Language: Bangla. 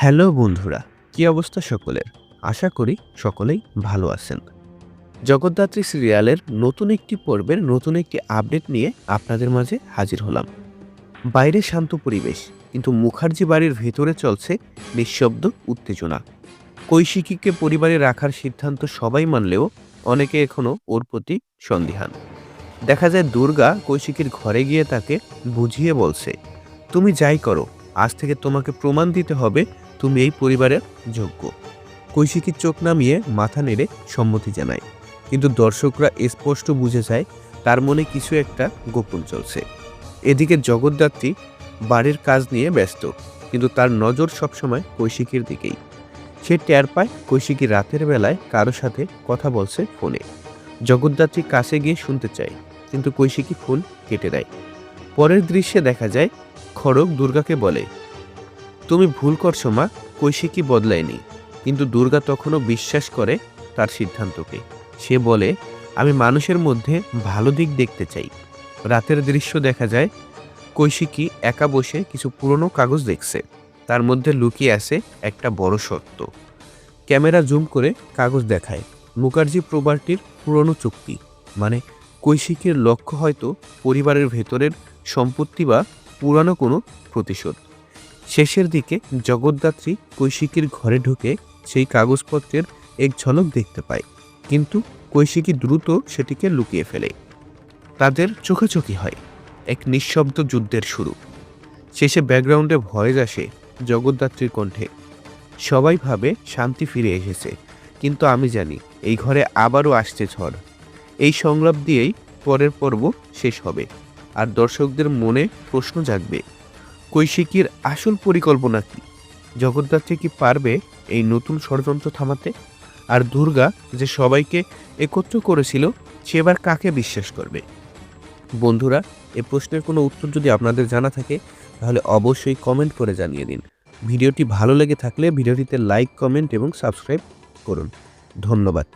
হ্যালো বন্ধুরা, কি অবস্থা সকলের? আশা করি সকলেই ভালো আছেন। জগদ্ধাত্রী সিরিয়ালের নতুন একটি পর্বের নতুন একটি আপডেট নিয়ে আপনাদের মাঝে হাজির হলাম। বাইরে শান্ত পরিবেশ, কিন্তু মুখার্জি বাড়ির ভেতরে চলছে নিঃশব্দ উত্তেজনা। কৈশিকীকে পরিবারে রাখার সিদ্ধান্ত সবাই মানলেও অনেকে এখনও ওর প্রতি সন্দিহান। দেখা যায় দুর্গা কৈশিকীর ঘরে গিয়ে তাকে বুঝিয়ে বলছে, তুমি যাই করো, আজ থেকে তোমাকে প্রমাণ দিতে হবে তুমি এই পরিবারের যোগ্য। কৈশিকীর চোখ নামিয়ে মাথা নেড়ে সম্মতি জানায়। কিন্তু দর্শকরা স্পষ্ট বুঝে যায়, তার মনে কিছু একটা গোপন চলছে। এদিকে জগদ্ধাত্রী বাড়ির কাজ নিয়ে ব্যস্ত, কিন্তু তার নজর সবসময় কৈশিকীর দিকেই। সে টের পায় কৈশিকী রাতের বেলায় কারও সাথে কথা বলছে ফোনে। জগদ্ধাত্রী কাছে গিয়ে শুনতে চায়, কিন্তু কৈশিকী ফোন কেটে দেয়। পরের দৃশ্যে দেখা যায়, খড়গ দুর্গাকে বলে তুমি ভুল করছ, মা। কৈশিকী বদলায়নি। কিন্তু দুর্গা তখনও বিশ্বাস করে তার সিদ্ধান্তকে। সে বলে, আমি মানুষের মধ্যে ভালো দিক দেখতে চাই। রাতের দৃশ্য দেখা যায়, কৈশিকী একা বসে কিছু পুরনো কাগজ দেখছে। তার মধ্যে লুকিয়ে আছে একটা বড় সত্য। ক্যামেরা জুম করে কাগজ দেখায়। মুখার্জি প্রবারটির পুরনো চুক্তি। মানে কৈশিকীর লক্ষ্য হয়তো পরিবারের ভেতরের সম্পত্তি বা পুরানো কোনো প্রতিশোধ। শেষের দিকে জগদ্ধাত্রী কৈশিকীর ঘরে ঢুকে সেই কাগজপত্রের এক ঝলক দেখতে পায়। কিন্তু কৈশিকী দ্রুত সেটিকে লুকিয়ে ফেলে। তাদের চোখাচোখি হয়। এক নিঃশব্দ যুদ্ধের শুরু। শেষে ব্যাকগ্রাউন্ডে ভয়েস আসে জগদ্ধাত্রীর কণ্ঠে। সবাই ভাবে শান্তি ফিরে এসেছে, কিন্তু আমি জানি এই ঘরে আবারও আসছে ঝড়। এই সংলাপ দিয়েই পরের পর্ব শেষ হবে। আর দর্শকদের মনে প্রশ্ন জাগবে কৈশিকীর আসল পরিকল্পনা কি? জগদ্ধাত্রী কি পারবে এই নতুন ষড়যন্ত্র থামাতে? আর দুর্গা যে সবাইকে একত্র করেছিল, সে এবার কাকে বিশ্বাস করবে? বন্ধুরা, এ প্রশ্নের কোনো উত্তর যদি আপনাদের জানা থাকে, তাহলে অবশ্যই কমেন্ট করে জানিয়ে দিন। ভিডিওটি ভালো লেগে থাকলে ভিডিওটিতে লাইক কমেন্ট এবং সাবস্ক্রাইব করুন। ধন্যবাদ।